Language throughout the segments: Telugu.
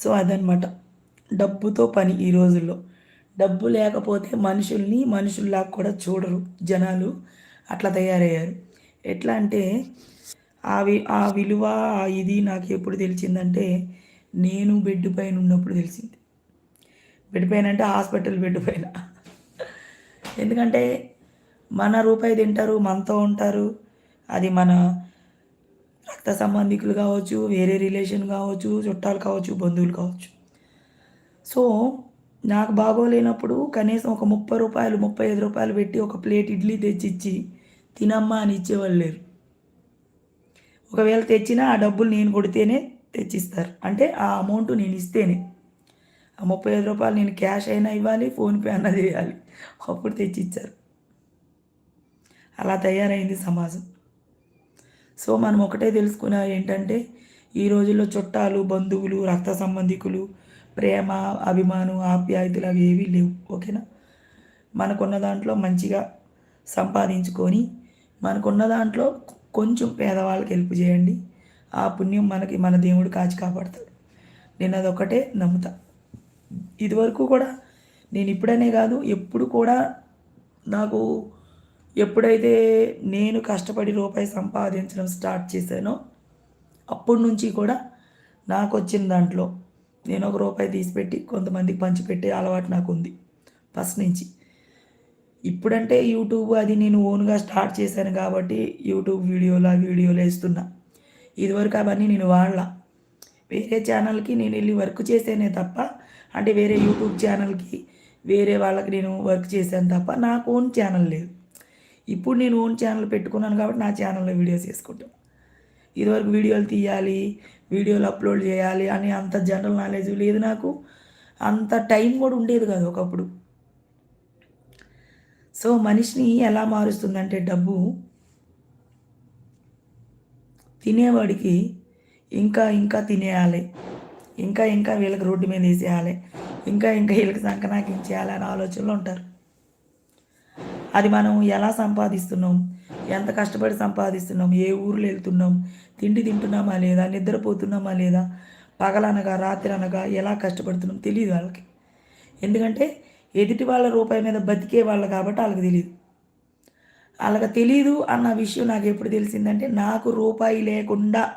సో అదనమాట డబ్బుతో పని ఈ రోజుల్లో. డబ్బు లేకపోతే మనుషుల్ని మనుషుల్లా కూడా చూడరు జనాలు. అట్లా తయారయ్యారు. ఎట్లా అంటే ఆ వి ఆ విలువ ఆ ఇది నాకు ఎప్పుడు తెలిసిందంటే నేను బెడ్ పైన ఉన్నప్పుడు తెలిసింది. బెడ్ పైన అంటే హాస్పిటల్ బెడ్ పైన. ఎందుకంటే మన రూపాయి తింటారు మనతో ఉంటారు. అది మన రక్త సంబంధికులు కావచ్చు వేరే రిలేషన్ కావచ్చు చుట్టాలు కావచ్చు బంధువులు కావచ్చు. సో నాకు బాగోలేనప్పుడు కనీసం ఒక ముప్పై రూపాయలు ముప్పై ఐదు రూపాయలు పెట్టి ఒక ప్లేట్ ఇడ్లీ తెచ్చిచ్చి తినమ్మా అని ఇచ్చేవాళ్ళు లేరు. ఒకవేళ తెచ్చినా ఆ డబ్బులు నేను కొడితేనే తెచ్చిస్తారు. అంటే ఆ అమౌంట్ నేను ఇస్తేనే. ఆ ముప్పై ఐదు రూపాయలు నేను క్యాష్ అయినా ఇవ్వాలి ఫోన్పే అన్నది చేయాలి. అప్పుడు తెచ్చిచ్చారు. అలా తయారైంది సమాజం. సో మనం ఒకటే తెలుసుకున్నా ఏంటంటే ఈ రోజుల్లో చుట్టాలు బంధువులు రక్త సంబంధికులు ప్రేమ అభిమానం ఆప్యాయతలు అవి ఏవీ లేవు ఓకేనా? మనకున్న దాంట్లో మంచిగా సంపాదించుకొని మనకున్న దాంట్లో కొంచెం పేదవాళ్ళకి హెల్ప్ చేయండి. ఆ పుణ్యం మనకి మన దేవుడు కాచి కాపాడతాడు. నేను అదొకటే నమ్ముతా. ఇదివరకు కూడా నేను ఇప్పుడనే కాదు ఎప్పుడు కూడా నాకు ఎప్పుడైతే నేను కష్టపడి రూపాయి సంపాదించడం స్టార్ట్ చేశానో అప్పటి నుంచి కూడా నాకు వచ్చిన దాంట్లో నేను ఒక రూపాయి తీసిపెట్టి కొంతమందికి పంచిపెట్టే అలవాటు నాకు ఉంది ఫస్ట్ నుంచి. ఇప్పుడంటే యూట్యూబ్ అది నేను ఓన్గా స్టార్ట్ చేశాను కాబట్టి యూట్యూబ్ వీడియోలా వీడియోలు వేస్తున్నా. ఇదివరకు అవన్నీ నేను వాడలా. వేరే ఛానల్కి నేను వెళ్ళి వర్క్ చేసేనే తప్ప అంటే వేరే యూట్యూబ్ ఛానల్కి వేరే వాళ్ళకి నేను వర్క్ చేశాను తప్ప నాకు ఓన్ ఛానల్ లేదు. ఇప్పుడు నేను ఓన్ ఛానల్ పెట్టుకున్నాను కాబట్టి నా ఛానల్లో వీడియోస్ చేసుకుంటాను ఇదివరకు వీడియోలు తీయాలి వీడియోలు అప్లోడ్ చేయాలి అని అంత జనరల్ నాలెడ్జ్ లేదు నాకు. అంత టైం కూడా ఉండేది కాదు ఒకప్పుడు. సో మనిషిని ఎలా మారుస్తుందంటే డబ్బు తినేవాడికి ఇంకా ఇంకా తినేయాలి ఇంకా ఇంకా వీళ్ళకి రోడ్డు మీద వేసేయాలి ఇంకా ఇంకా వీళ్ళకి సంకనాకించేయాలి అనే ఆలోచనలు ఉంటారు. అది మనం ఎలా సంపాదిస్తున్నాం? ఎంత కష్టపడి సంపాదిస్తున్నాం? ఏ ఊర్లు వెళ్తున్నాం? తిండి తింటున్నామా లేదా? నిద్రపోతున్నామా లేదా? పగలనగా రాత్రి అనగా ఎలా కష్టపడుతున్నాం తెలియదు వాళ్ళకి. ఎందుకంటే ఎదుటి వాళ్ళ రూపాయి మీద బతికే వాళ్ళు కాబట్టి వాళ్ళకి తెలియదు. వాళ్ళకి తెలియదు అన్న విషయం నాకు ఎప్పుడు తెలిసిందంటే నాకు రూపాయి లేకుండా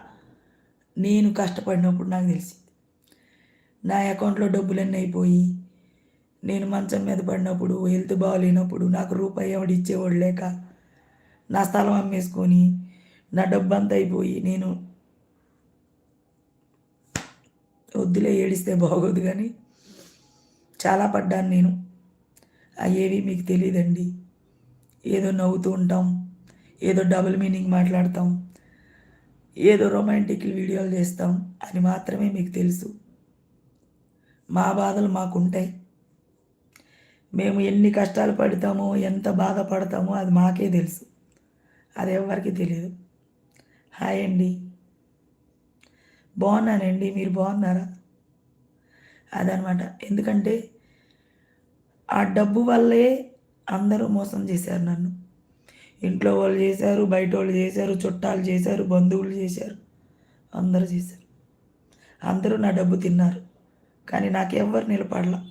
నేను కష్టపడినప్పుడు నాకు తెలిసింది. నా అకౌంట్లో డబ్బులన్నీ అయిపోయి నేను మంచం మీద పడినప్పుడు హెల్త్ బాగాలేనప్పుడు నాకు రూపాయి ఎవడు ఇచ్చేవాడు లేక నా స్థలం అమ్మేసుకొని నా డబ్బు అంతా అయిపోయి నేను వద్దులే ఏడిస్తే బాగోదు కానీ చాలా పడ్డాను నేను. అయ్యేవి మీకు తెలియదండి ఏదో నవ్వుతూ ఉంటాం ఏదో డబుల్ మీనింగ్ మాట్లాడతాం ఏదో రొమాంటిక్ వీడియోలు చేస్తాం అని మాత్రమే మీకు తెలుసు. మా బాధలు మాకుంటాయి. మేము ఎన్ని కష్టాలు పడతామో ఎంత బాధపడతామో అది మాకే తెలుసు. అది ఎవరికి తెలియదు. హాయ్ అండి. బాగున్నానండి. మీరు బాగున్నారా? అదనమాట. ఎందుకంటే ఆ డబ్బు వల్లే అందరూ మోసం చేశారు నన్ను. ఇంట్లో వాళ్ళు చేశారు బయట వాళ్ళు చేశారు చుట్టాలు చేశారు బంధువులు చేశారు. అందరూ చేశారు. అందరూ నా డబ్బు తిన్నారు. కానీ నాకెవ్వరు నిలబడలా.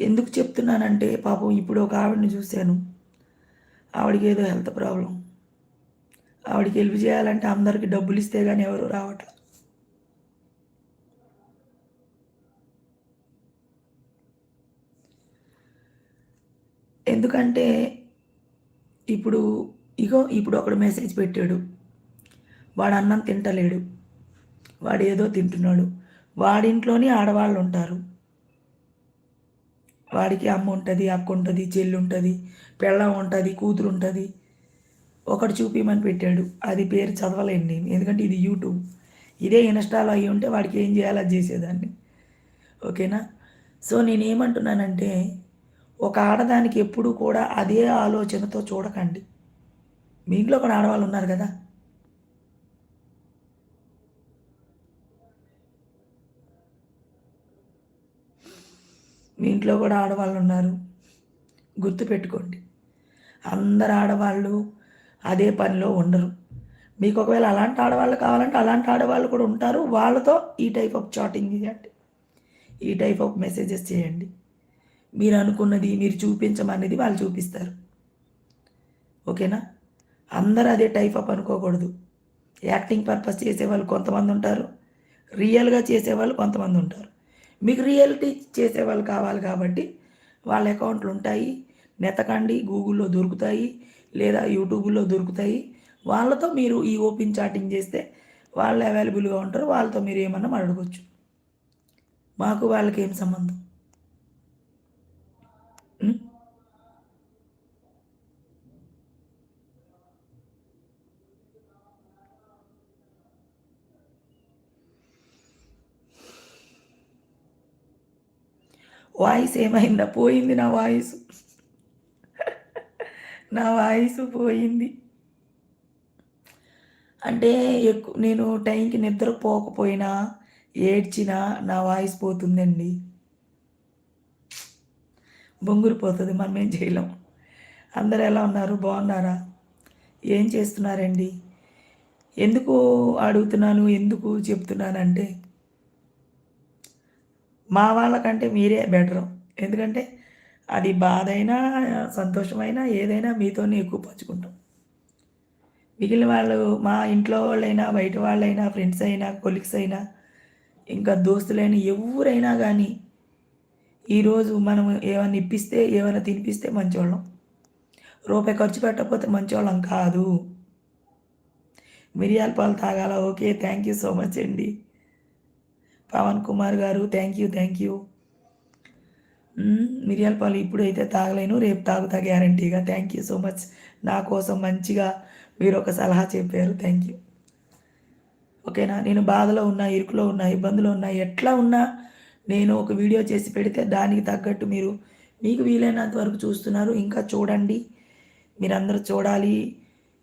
ఎందుకు చెప్తున్నానంటే పాపం ఇప్పుడు ఒక ఆవిడని చూశాను. ఆవిడకి ఏదో హెల్త్ ప్రాబ్లం. ఆవిడకి హెల్ప్ చేయాలంటే అందరికి డబ్బులు ఇస్తే కానీ ఎవరు రావట్లేదు ఎందుకంటే ఇప్పుడు ఇగో ఇప్పుడు ఒకడు మెసేజ్ పెట్టాడు. వాడు అన్నం తింటలేడు. వాడు ఏదో తింటున్నాడు. వాడింట్లోనే ఆడవాళ్ళు ఉంటారు వాడికి అమ్మ ఉంటుంది అక్క ఉంటుంది చెల్లి ఉంటుంది పెళ్ళం ఉంటుంది కూతురు ఉంటుంది. ఒకటి చూపిమని పెట్టాడు. అది పేరు చదవలేను నేను. ఎందుకంటే ఇది యూట్యూబ్. ఇదే ఇన్స్టాలో అయ్యి ఉంటే వాడికి ఏం చేయాలో అది చేసేదాన్ని. ఓకేనా? సో నేనేమంటున్నానంటే ఒక ఆడదానికి ఎప్పుడు కూడా అదే ఆలోచనతో చూడకండి. మీ ఇంట్లో కూడా ఆడవాళ్ళు ఉన్నారు కదా? మీ ఇంట్లో కూడా ఆడవాళ్ళు ఉన్నారు. గుర్తుపెట్టుకోండి. అందరు ఆడవాళ్ళు అదే పనిలో ఉండరు. మీకు ఒకవేళ అలాంటి ఆడవాళ్ళు కావాలంటే అలాంటి ఆడవాళ్ళు కూడా ఉంటారు. వాళ్ళతో ఈ టైప్ ఆఫ్ చాటింగ్ చేయండి. ఈ టైప్ ఆఫ్ మెసేజెస్ చేయండి. మీరు అనుకున్నది మీరు చూపించమనేది వాళ్ళు చూపిస్తారు. ఓకేనా? అందరూ అదే టైప్ ఆఫ్ అనుకోకూడదు. యాక్టింగ్ పర్పస్ చేసేవాళ్ళు కొంతమంది ఉంటారు. రియల్గా చేసేవాళ్ళు కొంతమంది ఉంటారు. మీకు రియాలిటీ చేసేవాళ్ళు కావాలి కాబట్టి వాళ్ళ అకౌంట్లు ఉంటాయి నెతకండి గూగుల్లో దొరుకుతాయి లేదా యూట్యూబ్లో దొరుకుతాయి. వాళ్ళతో మీరు ఈ ఓపెన్ చాటింగ్ చేస్తే వాళ్ళు అవైలబుల్గా ఉంటారు వాళ్ళతో మీరు ఏమన్నా అడగవచ్చు మాకు వాళ్ళకి ఏం సంబంధం? వాయిస్ ఏమైందా? పోయింది నా వాయిస్. నా వాయిస్ పోయింది. అంటే ఎక్కువ నేను టైంకి నిద్ర పోకపోయినా ఏడ్చినా నా వాయిస్ పోతుందండి. బొంగురు పోతుంది మనం ఏం చేయలేం. అందరు ఎలా ఉన్నారు? బాగున్నారా? ఏం చేస్తున్నారండి? ఎందుకు అడుగుతున్నాను? ఎందుకు చెప్తున్నానంటే మా వాళ్ళకంటే మీరే బెటరు. ఎందుకంటే అది బాధ అయినా సంతోషమైనా ఏదైనా మీతోనే ఎక్కువ పంచుకుంటాం. మిగిలిన వాళ్ళు మా ఇంట్లో వాళ్ళైనా బయట వాళ్ళైనా ఫ్రెండ్స్ అయినా కొలీగ్స్ అయినా ఇంకా దోస్తులైనా ఎవరైనా కానీ ఈరోజు మనం ఏమైనా ఇప్పిస్తే ఏమైనా తినిపిస్తే మంచివాళ్ళం రూపాయి ఖర్చు పెట్టకపోతే మంచివాళ్ళం కాదు. మిరియాల పాలు తాగాల? Okay thank you so much అండి. పవన్ కుమార్ గారు థ్యాంక్ యూ థ్యాంక్ యూ మిరియాల పాలు ఇప్పుడైతే తాగలేను రేపు తాగుతా గ్యారంటీగా థ్యాంక్ యూ సో మచ్ నా కోసం మంచిగా మీరు ఒక సలహా చెప్పారు. థ్యాంక్ యూ ఓకేనా నేను బాధలో ఉన్నా ఇరుకులో ఉన్నా ఇబ్బందులో ఉన్నా ఎట్లా ఉన్నా నేను ఒక వీడియో చేసి పెడితే దానికి తగ్గట్టు మీరు మీకు వీలైనంత వరకు చూస్తున్నారు. ఇంకా చూడండి మీరందరూ చూడాలి.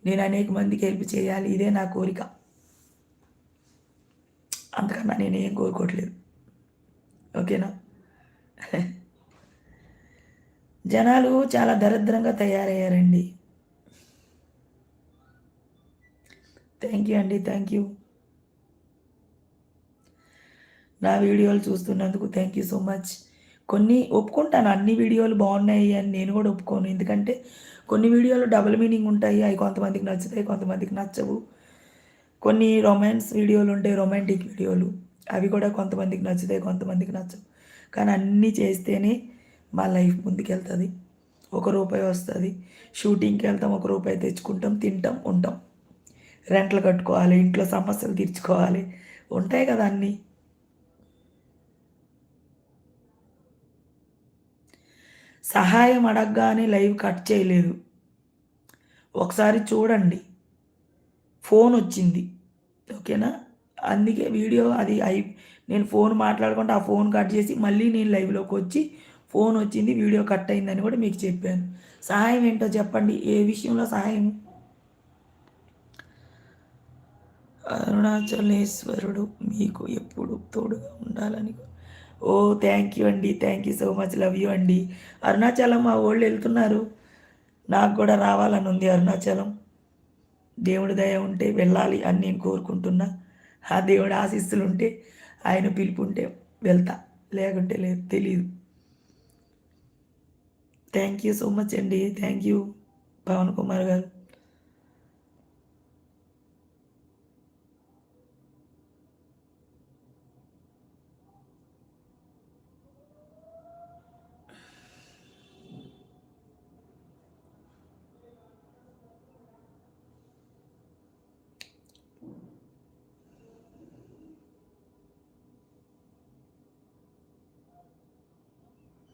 నేను అనేక మందికి హెల్ప్ చేయాలి. ఇదే నా కోరిక. అంతకన్నా నేను ఏం కోరుకోవట్లేదు. ఓకేనా? జనాలు చాలా దరిద్రంగా తయారయ్యారండి. థ్యాంక్ యూ అండి థ్యాంక్ యూ. నా వీడియోలు చూస్తున్నందుకు థ్యాంక్ యూ సో మచ్. కొన్ని ఒప్పుకుంటాను అన్ని వీడియోలు బాగున్నాయి అని నేను కూడా ఒప్పుకోను. ఎందుకంటే కొన్ని వీడియోలు డబుల్ మీనింగ్ ఉంటాయి అవి కొంతమందికి నచ్చుతాయి కొంతమందికి నచ్చవు. కొన్ని రొమాన్స్ వీడియోలు ఉంటాయి రొమాంటిక్ వీడియోలు అవి కూడా కొంతమందికి నచ్చుతాయి కొంతమందికి నచ్చవు. కానీ అన్నీ చేస్తేనే మా లైఫ్ ముందుకెళ్తుంది. ఒక రూపాయి వస్తుంది. షూటింగ్కి వెళ్తాం ఒక రూపాయి తెచ్చుకుంటాం తింటాం ఉంటాం. రెంట్లు కట్టుకోవాలి ఇంట్లో సమస్యలు తీర్చుకోవాలి. ఉంటాయి కదా అన్నీ. సహాయం అడగగానే లైవ్ కట్ చేయలేదు. ఒకసారి చూడండి. ఫోన్ వచ్చింది. ఓకేనా? అందుకే వీడియో అది అయి నేను ఫోన్ మాట్లాడుకుంటే ఆ ఫోన్ కట్ చేసి మళ్ళీ నేను లైవ్లోకి వచ్చి ఫోన్ వచ్చింది వీడియో కట్ అయిందని కూడా మీకు చెప్పాను. సహాయం ఏంటో చెప్పండి. ఏ విషయంలో సహాయం? అరుణాచలేశ్వరుడు మీకు ఎప్పుడు తోడుగా ఉండాలని ఓ థ్యాంక్ యూ అండి. Thank you so much love you అండి. అరుణాచలం మా వాళ్ళు వెళ్తున్నారు. నాకు కూడా రావాలని ఉంది అరుణాచలం. దేవుడి దయ ఉంటే వెళ్ళాలి అని నేను కోరుకుంటున్నా. ఆ దేవుడి ఆశీస్సులు ఉంటే ఆయన పిలుపు ఉంటే వెళ్తా. లేకుంటే లేదు తెలియదు థ్యాంక్ యూ సో మచ్ అండి. థ్యాంక్ యూ పవన్ కుమార్ గారు.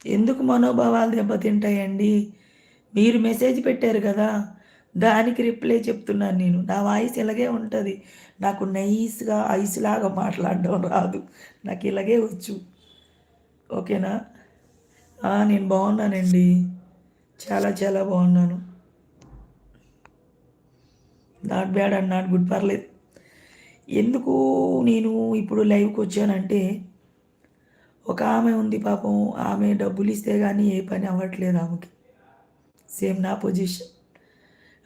ఎందుకు మనోభావాలు దెబ్బతింటాయండి? మీరు మెసేజ్ పెట్టారు కదా దానికి రిప్లై చెప్తున్నాను నేను. నా వాయిస్ ఇలాగే ఉంటుంది. నాకు నైస్గా ఐస్ లాగా మాట్లాడడం రాదు. నాకు ఇలాగే వచ్చు. ఓకేనా? నేను బాగున్నానండి. చాలా చాలా బాగున్నాను. Not bad and not good పర్లేదు. ఎందుకు నేను ఇప్పుడు లైవ్కి వచ్చానంటే ఒక ఆమె ఉంది పాపం ఆమె డబ్బులు ఇస్తే కానీ ఏ పని అవ్వట్లేదు ఆమెకి. సేమ్ నా పొజిషన్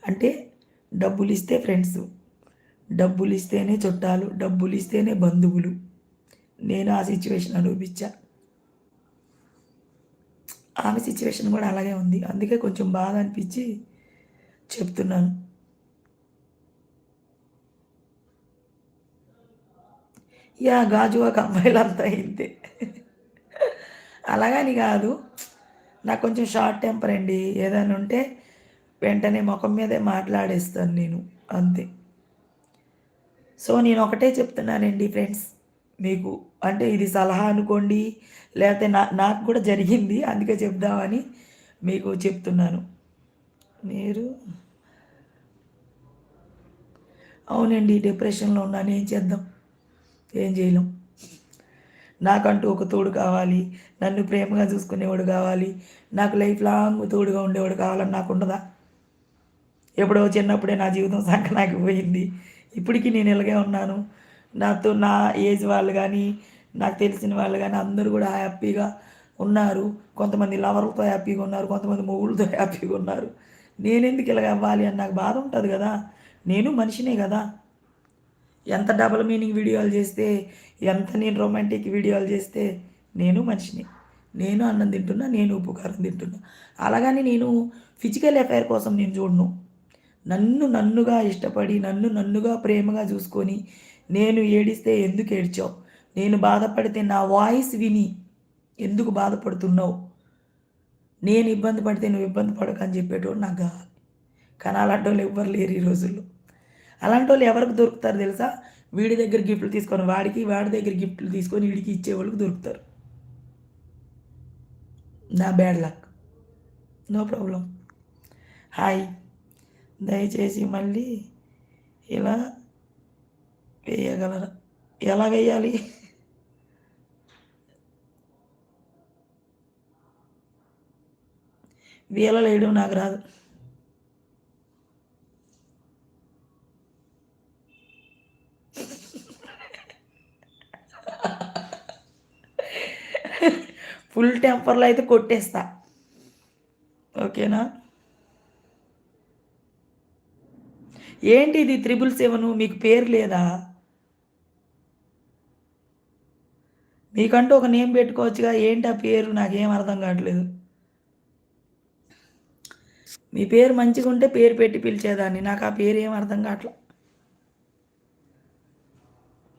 అంటే డబ్బులు ఇస్తే ఫ్రెండ్స్ డబ్బులు ఇస్తేనే చుట్టాలు డబ్బులు ఇస్తేనే బంధువులు. నేను ఆ సిచ్యువేషన్ అనుభవించా. ఆమె సిచ్యువేషన్ కూడా అలాగే ఉంది. అందుకే కొంచెం బాధ అనిపించి చెప్తున్నాను. యా గాజు ఒక అమ్మాయిలంతా ఇంతే. అలాగని కాదు. నాకు కొంచెం షార్ట్ టెంపర్ అండి. ఏదైనా ఉంటే వెంటనే ముఖం మీదే మాట్లాడేస్తాను నేను. అంతే. సో నేను ఒకటే చెప్తున్నానండి ఫ్రెండ్స్. మీకు అంటే ఇది సలహా అనుకోండి లేకపోతే నా నాకు కూడా జరిగింది అందుకే చెప్దామని మీకు చెప్తున్నాను. మీరు? అవునండి డిప్రెషన్లో ఉన్నాను ఏం చేద్దాం. ఏం చేయలేం. నాకంటూ ఒక తోడు కావాలి. నన్ను ప్రేమగా చూసుకునేవాడు కావాలి. నాకు లైఫ్ లాంగ్ తోడుగా ఉండేవాడు కావాలని నాకు ఉండదా? ఎప్పుడో చిన్నప్పుడే నా జీవితం సంకనాకి పోయింది ఇప్పటికీ నేను ఇలాగే ఉన్నాను. నాతో నా ఏజ్ వాళ్ళు కానీ నాకు తెలిసిన వాళ్ళు కానీ అందరూ కూడా హ్యాపీగా ఉన్నారు. కొంతమంది లవర్లతో హ్యాపీగా ఉన్నారు. కొంతమంది మొగుళ్ళతో హ్యాపీగా ఉన్నారు. నేను ఎందుకు ఇలాగ అవ్వాలి అని నాకు బాధ ఉంటుంది కదా? నేను మనిషినే కదా? ఎంత డబల్ మీనింగ్ వీడియోలు చేస్తే ఎంత నేను రొమాంటిక్ వీడియోలు చేస్తే నేను మనిషిని. నేను అన్నం తింటున్నా నేను ఉప్పు కారం తింటున్నా. అలాగని నేను ఫిజికల్ ఎఫైర్ కోసం నేను చూడను. నన్ను నన్నుగా ఇష్టపడి నన్ను నన్నుగా ప్రేమగా చూసుకొని నేను ఏడిస్తే ఎందుకు ఏడ్చావు? నేను బాధపడితే నా వాయిస్ విని ఎందుకు బాధపడుతున్నావు? నేను ఇబ్బంది పడితే నువ్వు ఇబ్బంది పడకని చెప్పేటోడు నాకు కావాలి కానీ అలాంటి వాళ్ళు ఎవ్వరు లేరు ఈ రోజుల్లో. అలాంటి వాళ్ళు ఎవరికి దొరుకుతారు తెలుసా? వీడి దగ్గర గిఫ్ట్లు తీసుకొని వాడికి వాడి దగ్గర గిఫ్ట్లు తీసుకొని వీడికి ఇచ్చే వాళ్ళకి దొరుకుతారు. నా bad luck. No problem. Hi. దయచేసి మళ్ళీ ఇలా వేయగలరా? ఎలా వేయాలి? వీలలో వేయడం నాకు రాదు. ఫుల్ టెంపర్లో అయితే కొట్టేస్తా. ఓకేనా? ఏంటి ఇది త్రిబుల్ సెవెన్? మీకు పేరు లేదా? మీకంటూ ఒక నేమ్ పెట్టుకోవచ్చుగా. ఏంటి ఆ పేరు? నాకేం అర్థం కావట్లేదు. మీ పేరు మంచిగా ఉంటే పేరు పెట్టి పిలిచేదాన్ని. నాకు ఆ పేరు ఏం అర్థం కావట్లేదు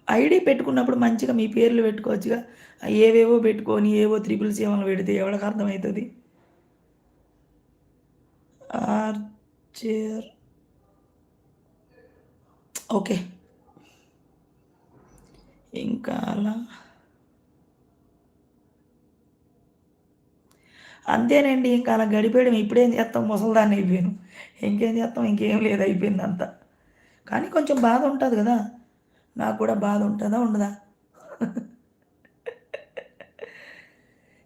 ఐడి పెట్టుకున్నప్పుడు మంచిగా మీ పేర్లు పెట్టుకోవచ్చుగా. ఏవేవో పెట్టుకొని ఏవో త్రిపుల్ సెవెన్లు పెడితే ఎవరికి అర్థమవుతుంది? Archer okay. ఇంకా అలా. అంతేనండి ఇంకా అలా గడిపేయడం ఇప్పుడేం చేస్తాం? ముసలిదాన్ని అయిపోయాను. ఇంకేం చేస్తాం? ఇంకేం లేదు అయిపోయింది అంతా కానీ కొంచెం బాధ ఉంటుంది కదా. నాకు కూడా బాధ ఉంటుందా ఉండదా?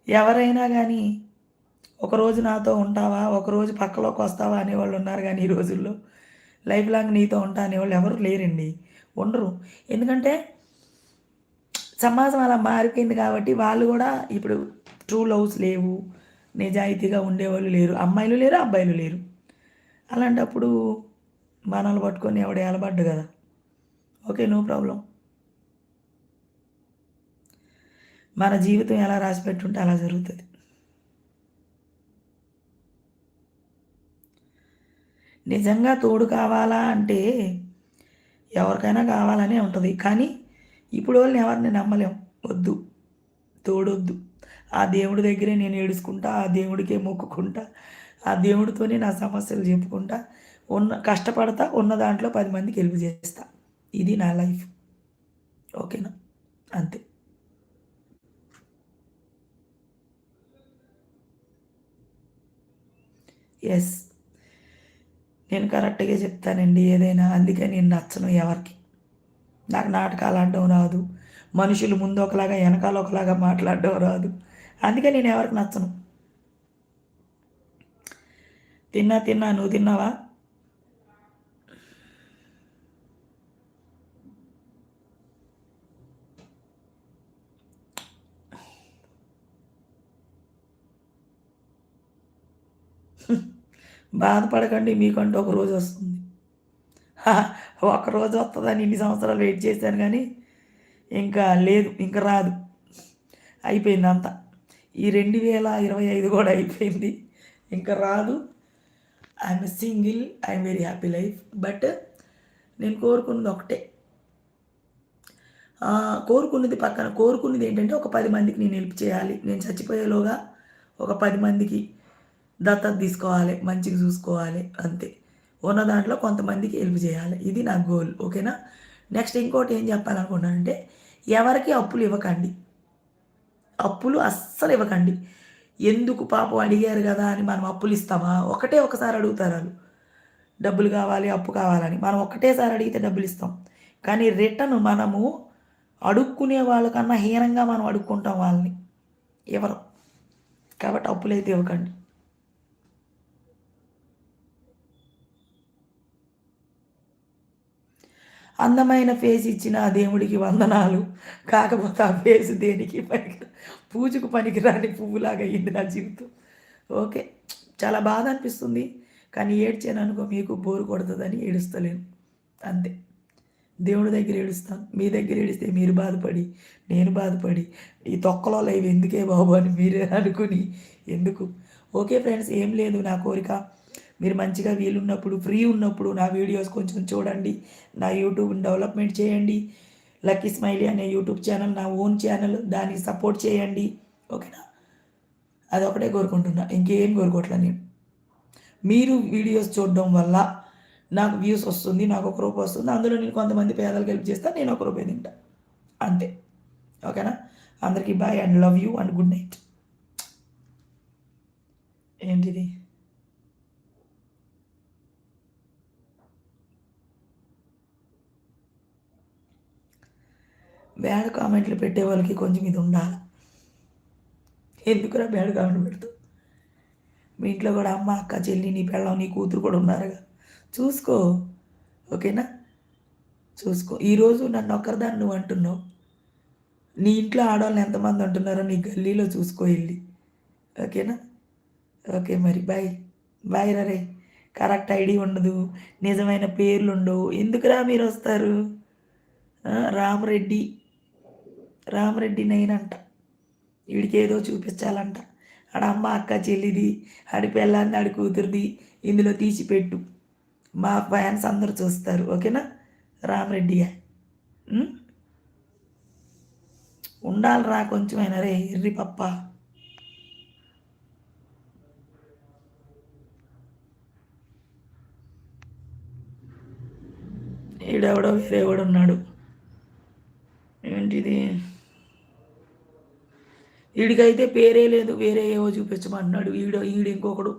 ఎవరైనా కానీ ఒకరోజు నాతో ఉంటావా? ఒకరోజు పక్కలోకి వస్తావా అనేవాళ్ళు ఉన్నారు కానీ ఈ రోజుల్లో. లైఫ్ లాంగ్ నీతో ఉంటా అనేవాళ్ళు ఎవరు లేరండి. ఉండరు. ఎందుకంటే సమాజం అలా మారిపోయింది కాబట్టి వాళ్ళు కూడా ఇప్పుడు ట్రూ లవ్స్ లేవు. నిజాయితీగా ఉండేవాళ్ళు లేరు. అమ్మాయిలు లేరు అబ్బాయిలు లేరు. అలాంటప్పుడు మనల్ని పట్టుకొని ఎవడు ఏలబడ్డు కదా? ఓకే నో ప్రాబ్లం మన జీవితం ఎలా రాసి పెట్టుంటే అలా జరుగుతుంది. నిజంగా తోడు కావాలా అంటే ఎవరికైనా కావాలనే ఉంటుంది. కానీ ఇప్పుడు వాళ్ళని ఎవరిని నమ్మలేం. వద్దు. తోడొద్దు. ఆ దేవుడి దగ్గరే నేను ఏడుచుకుంటా ఆ దేవుడికే మొక్కుకుంటా ఆ దేవుడితోనే నా సమస్యలు చెప్పుకుంటా ఉన్న కష్టపడతా ఉన్న దాంట్లో పది మందికి హెల్ప్ చేస్తా. ఇది నా లైఫ్. ఓకేనా? అంతే. ఎస్ నేను కరెక్ట్గా చెప్తానండి ఏదైనా. అందుకే నేను నచ్చను ఎవరికి. నాకు నాటకాలు ఆడడం రాదు. మనుషులు ముందు ఒకలాగా వెనకాల ఒకలాగా మాట్లాడడం రాదు. అందుకే నేను ఎవరికి నచ్చను. తిన్నా తిన్నా నువ్వు తిన్నావా? బాధపడకండి మీకంటూ ఒక రోజు వస్తుంది. ఒక రోజు వస్తుందని ఇన్ని సంవత్సరాలు వెయిట్ చేశాను కానీ ఇంకా లేదు ఇంకా రాదు. అయిపోయింది అంతా. ఈ రెండు వేల ఇరవై ఐదు కూడా అయిపోయింది ఇంకా రాదు. I'm single I'm very happy life but నేను కోరుకున్నది ఒకటే. కోరుకున్నది పక్కన కోరుకున్నది ఏంటంటే ఒక పది మందికి నేను హెల్ప్ చేయాలి. నేను చచ్చిపోయేలోగా ఒక పది మందికి దత్తత తీసుకోవాలి మంచిగా చూసుకోవాలి అంతే. ఉన్న దాంట్లో కొంతమందికి హెల్ప్ చేయాలి. ఇది నా గోల్ ఓకేనా నెక్స్ట్ ఇంకోటి ఏం చెప్పాలనుకున్నానంటే ఎవరికి అప్పులు ఇవ్వకండి. అప్పులు అస్సలు ఇవ్వకండి. ఎందుకు పాపం అడిగారు కదా అని మనం అప్పులు ఇస్తామా? ఒకటే ఒకసారి అడుగుతారు వాళ్ళు. డబ్బులు కావాలి అప్పు కావాలని. మనం ఒకటేసారి అడిగితే డబ్బులు ఇస్తాం. కానీ రిటర్న్ మనము అడుక్కునే వాళ్ళకన్నా హీనంగా మనం అడుక్కుంటాం వాళ్ళని. ఎవరు? కాబట్టి అప్పులైతే ఇవ్వకండి. అందమైన ఫేస్ ఇచ్చిన ఆ దేవుడికి వందనాలు. కాకపోతే ఆ ఫేస్ దేనికి పనికి పూజకు పనికిరాని పువ్వులాగా అయ్యింది నా జీవితం. ఓకే. చాలా బాధ అనిపిస్తుంది. కానీ ఏడ్చాను అనుకో మీకు బోరు కొడుతుందని ఏడుస్తలేను. అంతే. దేవుడి దగ్గర ఏడుస్తాను మీ దగ్గర ఏడిస్తే మీరు బాధపడి నేను బాధపడి ఈ తొక్కలో ఇవి ఎందుకే బాబు అని మీరే అనుకుని ఎందుకు? ఓకే ఫ్రెండ్స్ ఏం లేదు నా కోరిక. మీరు మంచిగా వీలున్నప్పుడు ఫ్రీ ఉన్నప్పుడు నా వీడియోస్ కొంచెం చూడండి. నా యూట్యూబ్ని డెవలప్మెంట్ చేయండి. లక్కీ స్మైలీ అనే యూట్యూబ్ ఛానల్ నా ఓన్ ఛానల్ దానికి సపోర్ట్ చేయండి. ఓకేనా అదొకటే కోరుకుంటున్నా. ఇంకేం కోరుకోవట్లే నేను. మీరు వీడియోస్ చూడడం వల్ల నాకు వ్యూస్ వస్తుంది నాకు ఒక రూపాయి వస్తుంది. అందులో నేను కొంతమంది పేదలకు హెల్ప్ చేస్తాను నేను ఒక రూపాయి తింటా. అంతే. ఓకేనా అందరికీ bye and love you and good night ఏంటిది? బ్యాడ్ కామెంట్లు పెట్టే వాళ్ళకి కొంచెం ఇది ఉండాలి. ఎందుకురా బ్యాడ్ కామెంట్ పెడతావు మీ ఇంట్లో కూడా అమ్మ అక్క చెల్లి నీ పెళ్ళం నీ కూతురు కూడా ఉన్నారుగా. చూసుకో ఓకేనా? చూసుకో. ఈరోజు నన్ను ఒక్కరిదాన్ని నువ్వు అంటున్నావు. నీ ఇంట్లో ఆడవాళ్ళు ఎంతమంది అంటున్నారో నీ గల్లీలో చూసుకో వెళ్ళి. ఓకేనా? ఓకే మరి బాయ్. బాయ్ రే కరెక్ట్ ఐడి ఉండదు నిజమైన పేర్లు ఉండవు. ఎందుకురా మీరు వస్తారు? రామరెడ్డి. రామరెడ్డి నైనంట వీడికి ఏదో చూపించాలంట. ఆడ అమ్మ అక్క చెల్లిది ఆడి పిల్లాన్ని ఆడి కూతురిది ఇందులో తీసిపెట్టు. మా ఫ్యాన్స్ అందరు చూస్తారు ఓకేనా? రామరెడ్డిగా ఉండాలి రా కొంచెమైనా రే ఎర్రి పప్ప. ఈడెవడో వేరే కూడా ఉన్నాడు. ఏంటిది? వీడికైతే పేరే లేదు వేరే ఏవో చూపించమన్నాడు. వీడు వీడు ఇంకొకడు.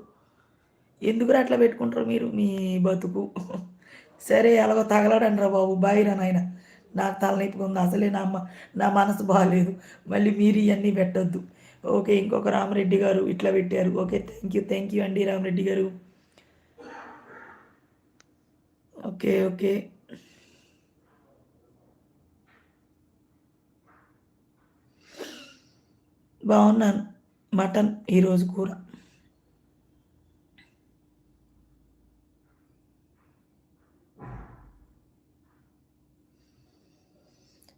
ఎందుకురా అట్లా పెట్టుకుంటారు మీరు? మీ బతుకు. సరే ఎలాగో తగలడండి రా బాబు. బాయిరా నాయన. నాకు తలనొప్పిగా ఉంది అసలే నా నా మనసు బాగాలేదు మళ్ళీ మీరు ఇవన్నీ పెట్టద్దు. ఓకే ఇంకొక రామరెడ్డి గారు ఇట్లా పెట్టారు. Okay thank you thank you అండి రామరెడ్డి గారు. Okay okay. బాగున్నాను. మటన్ ఈరోజు కూర.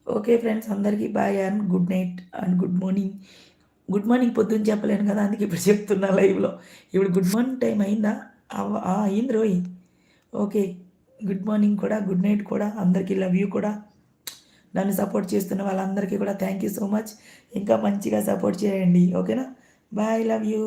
ఓకే ఫ్రెండ్స్ అందరికీ bye and good night and good morning. Good morning పొద్దున్న చెప్పలేను కదా అందుకే ఇప్పుడు చెప్తున్నా లైవ్లో. ఇప్పుడు గుడ్ మార్నింగ్ టైం అయిందా? అయింది రోయ్. ఓకే గుడ్ మార్నింగ్ కూడా గుడ్ నైట్ కూడా అందరికీ లవ్ యూ కూడా. నన్ను సపోర్ట్ చేస్తున్న వాళ్ళందరికీ కూడా థ్యాంక్ యూ సో మచ్. ఇంకా మంచిగా సపోర్ట్ చేయండి ఓకేనా? Bye love you.